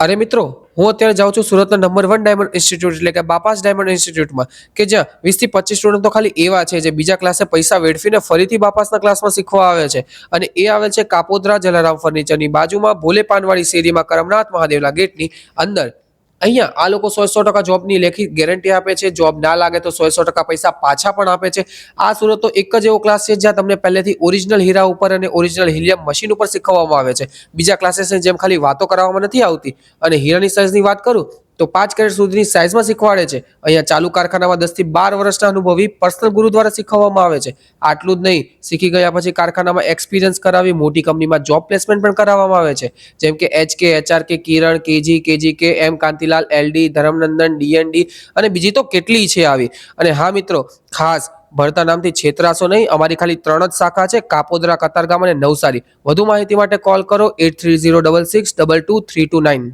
અરે મિત્રો, હું અત્યારે જાઉં છું સુરતના નંબર વન ડાયમંડ ઇન્સ્ટિટ્યૂટ એટલે કે બાપાસ ડાયમંડ ઇન્સ્ટિટ્યૂટમાં કે જ્યાં વીસથી પચીસ સ્ટુડન્ટો ખાલી એવા છે જે બીજા ક્લાસે પૈસા વેડફીને ફરીથી બાપાસના ક્લાસમાં શીખવા આવે છે. અને એ આવે છે કાપોદ્રા જલારામ ફર્નિચરની બાજુમાં ભોલે પાનવાડી શેરીમાં કરમનાથ મહાદેવના ગેટની અંદર. અહીંયા આ લોકો સો સો ટકા જોબની લેખી ગેરંટી આપે છે. જોબ ના લાગે તો સો સો ટકા પૈસા પાછા પણ આપે છે. આ સુરત એક જ એવો ક્લાસ છે જ્યાં તમને પહેલેથી ઓરિજિનલ હીરા ઉપર અને ઓરિજિનલ હિલિયમ મશીન ઉપર શીખવવામાં આવે છે. બીજા ક્લાસીસની જેમ ખાલી વાતો કરાવવામાં નથી આવતી. અને હીરાની સાઇઝની વાત કરું તો પાંચ કેરેટ સુધીની સાઇઝમાં શીખવાડે છે. અહીંયા ચાલુ કારખાનામાં દસથી બાર વર્ષના અનુભવી પર્સનલ ગુરુ દ્વારા શીખવવામાં આવે છે. આટલું જ નહીં, શીખી ગયા પછી કારખાનામાં એક્સપિરિયન્સ કરાવી મોટી કંપનીમાં જોબ પ્લેસમેન્ટ પણ કરાવવામાં આવે છે. જેમ કે એચ કે એચઆર કે Kiran, KG KG K M, Kantilal LD Dharamnandan DND અને બીજી તો કેટલી છે આવી. અને હા મિત્રો, ખાસ ભરતા નામથી છેતરાશો નહીં, અમારી ખાલી ત્રણ જ શાખા છે, કાપોદરા, કતારગામ અને નવસારી. વધુ માહિતી માટે કોલ કરો, at three zero double six double two three two nine.